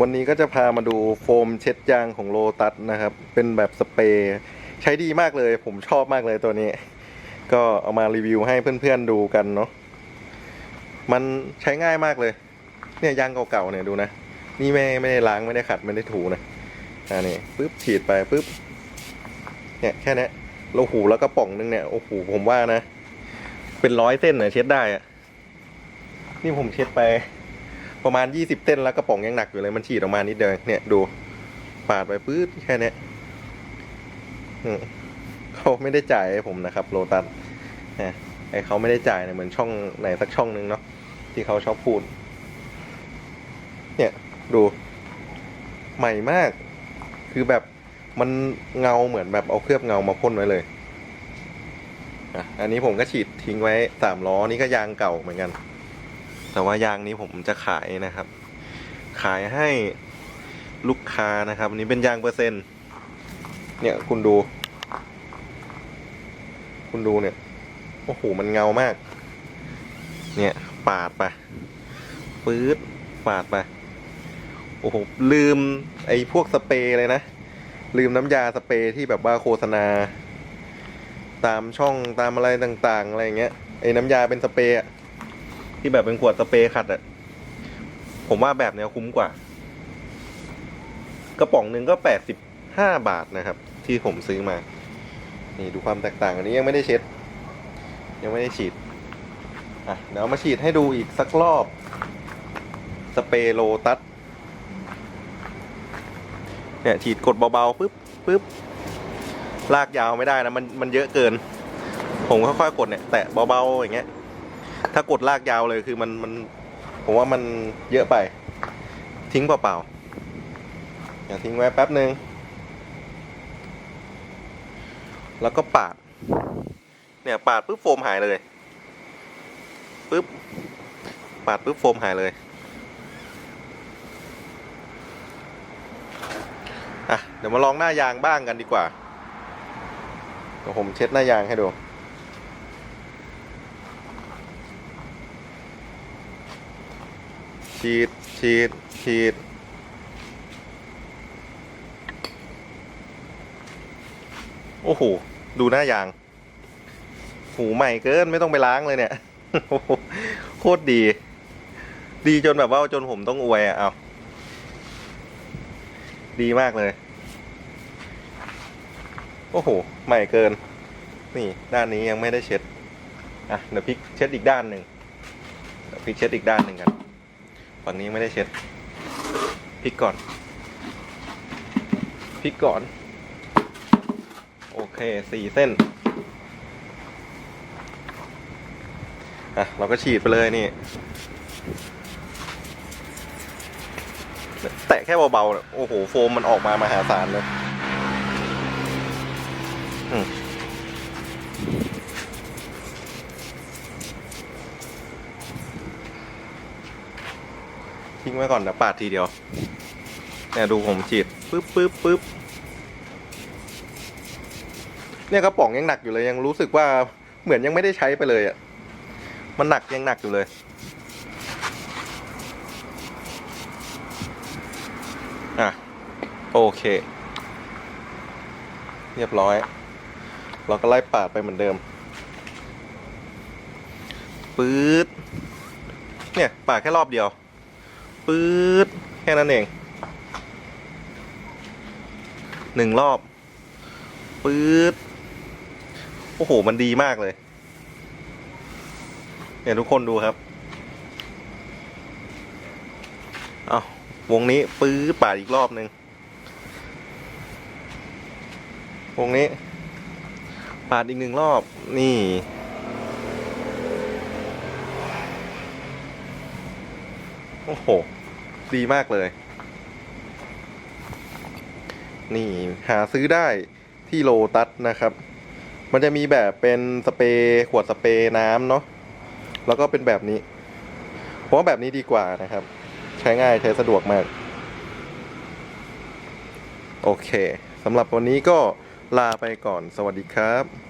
วันนี้ก็จะพามาดูโฟมเช็ดยางของโลตัสนะครับ เป็นแบบสเปรย์ใช้ดีมากเลย ผมชอบมากเลยตัวนี้ ก็เอามารีวิวให้เพื่อนๆดูกันเนาะมันใช้ง่ายมากเลย เนี่ยยางเก่าๆเนี่ยดูนะ นี่ไม่ไม่ได้ล้างไม่ได้ขัดไม่ได้ถูนะอ่านี่ปึ๊บฉีดไปปึ๊บเนี่ยแค่นี้โลหูแล้วก็ป่องนึงเนี่ยโอ้โหผมว่านะ เป็นร้อยเส้นนะเช็ดได้อะนี่ผมเช็ดไป ประมาณยี่สิบเส้นแล้วกระป๋องยังหนักอยู่เลยมันฉีดออกมานิดเดียวเนี่ยดูปาดไปปื๊ดแค่นี้เขาไม่ได้จ่ายให้ผมนะครับ โลตัสนะไอเขาไม่ได้จ่ายเนี่ยเหมือนช่องไหนสักช่องนึงเนาะที่เขาชอบพูด เนี่ยดูใหม่มาก คือแบบมันเงาเหมือนแบบเอาเคลือบเงามาพ่นไว้เลยอะอันนี้ผมก็ฉีดทิ้งไว้สามล้อนี่ก็ยางเก่าเหมือนกัน แต่ว่ายางนี้ผมจะขายนะครับ ขายให้ลูกค้านะครับอันนี้เป็นยางเปอร์เซ็นต์ เนี่ยคุณดู คุณดูเนี่ย โอ้โห มันเงามาก เนี่ย ปาดไปปื๊ดปาดไป โอ้โห ลืมไอ้พวกสเปรย์เลยนะ ลืมน้ำยาสเปรย์ที่แบบว่าโฆษณา ตามช่องตามอะไรต่างๆ อะไรอย่างเงี้ย ไอ้น้ำยาเป็นสเปรย์ ที่แบบเป็นขวดสเปรย์ขัดอะผมว่าแบบเนี้ยคุ้มกว่า กระป๋องหนึ่งก็แปดสิบห้าบาทนะครับ ที่ผมซื้อมา นี่ดูความแตกต่างอันนี้ยังไม่ได้เช็ด ยังไม่ได้ฉีดอะเดี๋ยวมาฉีดให้ดูอีกสักรอบ สเปรย์โลตัสเนี่ยฉีดกดเบาๆปึ๊บปึ๊บลากยาวไม่ได้นะมันมันเยอะเกิน ผมค่อยๆกดเนี่ย แตะเบาๆอย่างเงี้ย ถ้ากดลากยาวเลยคือมันมันผมว่ามันเยอะไป ทิ้งเปล่าๆอย่าทิ้งไว้แป๊บหนึ่งแล้วก็ปาด เนี่ยปาดปุ๊บโฟมหายเลยปุ๊บปาดปุ๊บโฟมหายเลยอะเดี๋ยวมาลองหน้ายางบ้างกันดีกว่าเดี๋ยวผมเช็ดหน้ายางให้ดู ฉีดฉีดฉีดโอ้โห ดูหน้ายาง หูใหม่เกินไม่ต้องไปล้างเลยเนี่ย โคตรดี ดีจนแบบว่าจนผมต้องอวยอะ เอา ดีมากเลย โอ้โห ใหม่เกิน นี่ ด้านนี้ยังไม่ได้เช็ด อะ เดี๋ยวพลิกเช็ดอีกด้านหนึ่งเดี๋ยวพลิกเช็ดอีกด้านหนึ่งกัน ฝั่งนี้ไม่ได้เช็ดพลิกก่อนพลิกก่อน โอเคสี่เส้นอะเราก็ฉีดไปเลยนี่ แตะแค่เบาๆ โอ้โห โฟมมันออกมามหาศาลเลย อืม ทิ้งไว้ก่อนเดี๋ยวปาดทีเดียวเนี่ยดูผมฉีดปึ๊บปึ๊บปึ๊บเนี่ยกระป๋องยังหนักอยู่เลยยังรู้สึกว่าเหมือนยังไม่ได้ใช้ไปเลยอะ่ะมันหนักยังหนักอยู่เลย อะ โอเค เรียบร้อย เราก็ไล่ปาดไปเหมือนเดิมปื๊ดเนี่ยปาดแค่รอบเดียว ปื๊ดแค่นั้นเองหนึ่งรอบปื๊ดโอ้โห มันดีมากเลย เนี่ยทุกคนดูครับ เอาวงนี้ปื๊ดปาดอีกรอบหนึ่งวงนี้ ปาดอีกหนึ่งรอบ นี่ โอ้โห ดีมากเลย นี่หาซื้อได้ที่โลตัสนะครับ มันจะมีแบบเป็นสเปรย์ขวดสเปรย์น้ำเนาะ แล้วก็เป็นแบบนี้ เพราะว่าแบบนี้ดีกว่านะครับ ใช้ง่ายใช้สะดวกมาก โอเคสำหรับวันนี้ก็ลาไปก่อน สวัสดีครับ